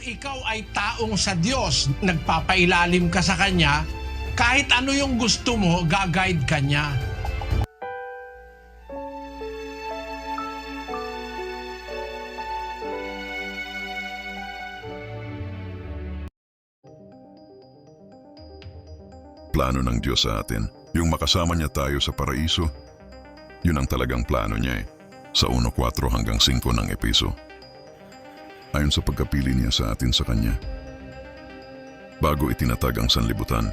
ikaw ay taong sa Diyos, nagpapailalim ka sa Kanya, kahit ano yung gusto mo, gaguide ka niya. Plano ng Diyos sa atin, yung makasama niya tayo sa paraiso, yun ang talagang plano niya eh, sa 1.4 hanggang 5 ng episo. Ayon sa pagkapili niya sa atin sa Kanya. Bago itinatag ang sanlibutan,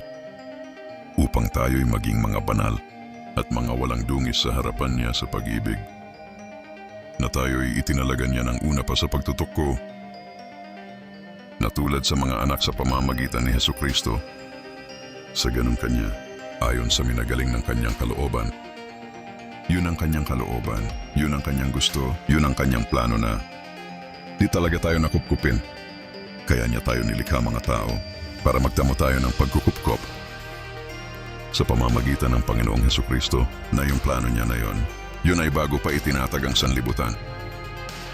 upang tayo'y maging mga banal at mga walang dungis sa harapan niya sa pag-ibig. Na tayo'y itinalaga niya ng una pa sa pagtutok ko, na tulad sa mga anak sa pamamagitan ni Heso Kristo, sa ganun kanya, ayon sa minagaling ng kanyang kalooban. Yun ang kanyang kalooban, yun ang kanyang gusto, yun ang kanyang plano na di talaga tayo nakupkupin. Kaya niya tayo nilikha mga tao para magtamo tayo ng pagkukupkop. Sa pamamagitan ng Panginoong Heso Kristo na yung plano niya na yon, yun ay bago pa itinatag ang sanlibutan.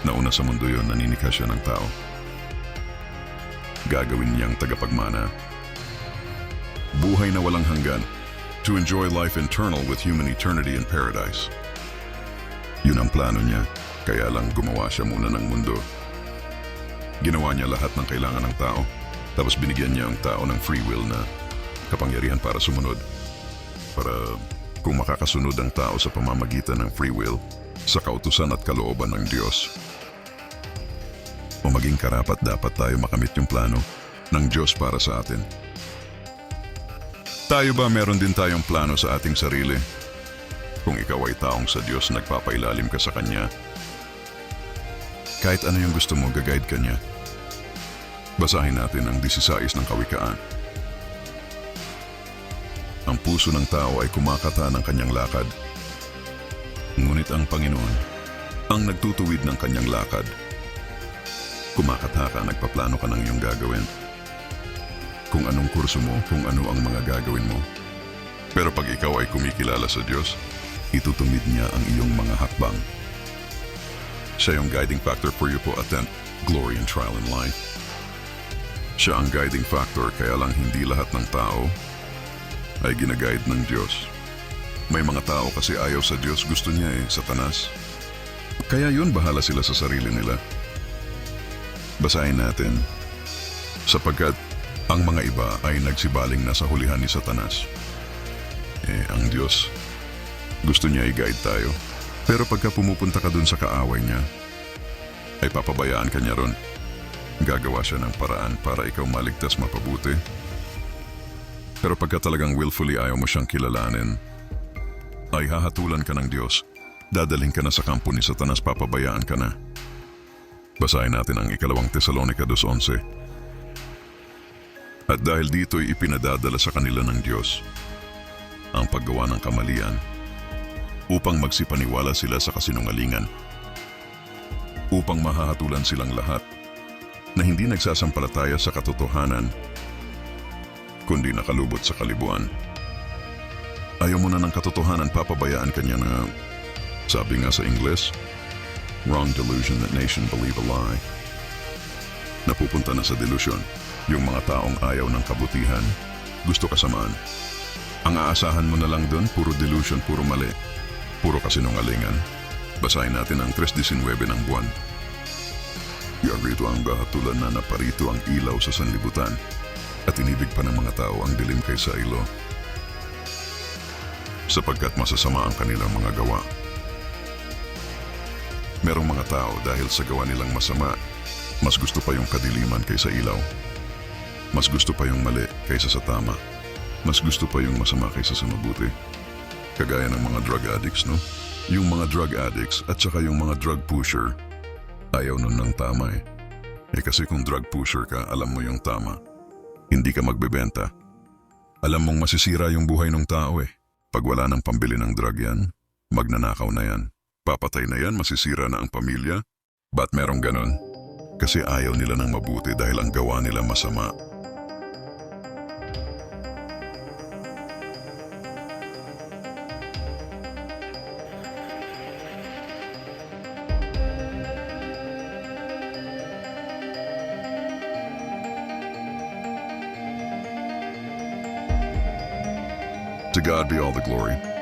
Nauna sa mundo yun, naninikha siya ng tao. Gagawin niyang tagapagmana buhay na walang hanggan, to enjoy life eternal with human eternity in paradise. Yun ang plano niya, kaya lang gumawa siya muna ng mundo. Ginawa niya lahat ng kailangan ng tao, tapos binigyan niya ang tao ng free will na kapangyarihan para sumunod. Para kung makakasunod ang tao sa pamamagitan ng free will, sa kautusan at kalooban ng Diyos. O maging karapat dapat tayo makamit yung plano ng Diyos para sa atin. Tayo ba meron din tayong plano sa ating sarili? Kung ikaw ay taong sa Diyos nagpapailalim ka sa Kanya, kahit ano yung gusto mo, gaguide ka niya. Basahin natin ang 16 ng Kawikaan. Ang puso ng tao ay kumakata ng kanyang lakad. Ngunit ang Panginoon, ang nagtutuwid ng kanyang lakad. Kumakata ka, nagpaplano ka ng iyong gagawin kung anong kurso mo, kung ano ang mga gagawin mo. Pero pag ikaw ay kumikilala sa Diyos, itutumid niya ang iyong mga hakbang. Siya yung guiding factor for you po attend glory and trial in life. Siya ang guiding factor kaya lang hindi lahat ng tao ay ginaguide ng Diyos. May mga tao kasi ayaw sa Diyos, gusto niya eh, satanas. Kaya yun bahala sila sa sarili nila. Basahin natin. Sapagkat ang mga iba ay nagsibaling na sa hulihan ni Satanas. Eh, ang Diyos, gusto niya i-guide tayo. Pero pagka pumupunta ka dun sa kaaway niya, ay papabayaan ka niya ron. Gagawa siya ng paraan para ikaw maligtas mapabuti. Pero pagka talagang willfully ayaw mo siyang kilalanin, ay hahatulan ka ng Diyos. Dadaling ka na sa kampo ni Satanas, papabayaan ka na. Basahin natin ang ikalawang Tesalonica 2.11. At dahil dito'y ipinadadala sa kanila ng Diyos ang paggawa ng kamalian upang magsipaniwala sila sa kasinungalingan upang mahahatulan silang lahat na hindi nagsasampalataya sa katotohanan kundi nakalubot sa kalibuan. Ayaw mo na ng katotohanan, papabayaan kanya na sabi nga sa Ingles, wrong delusion that nation believe a lie. Napupunta na sa delusion. Yung mga taong ayaw ng kabutihan, gusto kasamaan. Ang aasahan mo na lang doon, puro delusion, puro mali. Puro kasinungalingan. Basahin natin ang 3.19 ng buwan. Yarito ang bahatulan na naparito ang ilaw sa sanlibutan at inibig pa ng mga tao ang dilim kaysa ilo sapagkat masasama ang kanilang mga gawa. Merong mga tao dahil sa gawa nilang masama, mas gusto pa yung kadiliman kaysa ilaw. Mas gusto pa yung mali kaysa sa tama. Mas gusto pa yung masama kaysa sa mabuti. Kagaya ng mga drug addicts, no? Yung mga drug addicts at saka yung mga drug pusher, ayaw nun ng tama eh. Eh kasi kung drug pusher ka, alam mo yung tama. Hindi ka magbebenta. Alam mong masisira yung buhay ng tao eh. Pag wala ng pambili ng drug yan, magnanakaw na yan. Papatay na yan, masisira na ang pamilya. Ba't merong ganon? Kasi ayaw nila ng mabuti dahil ang gawa nila masama. To God be all the glory.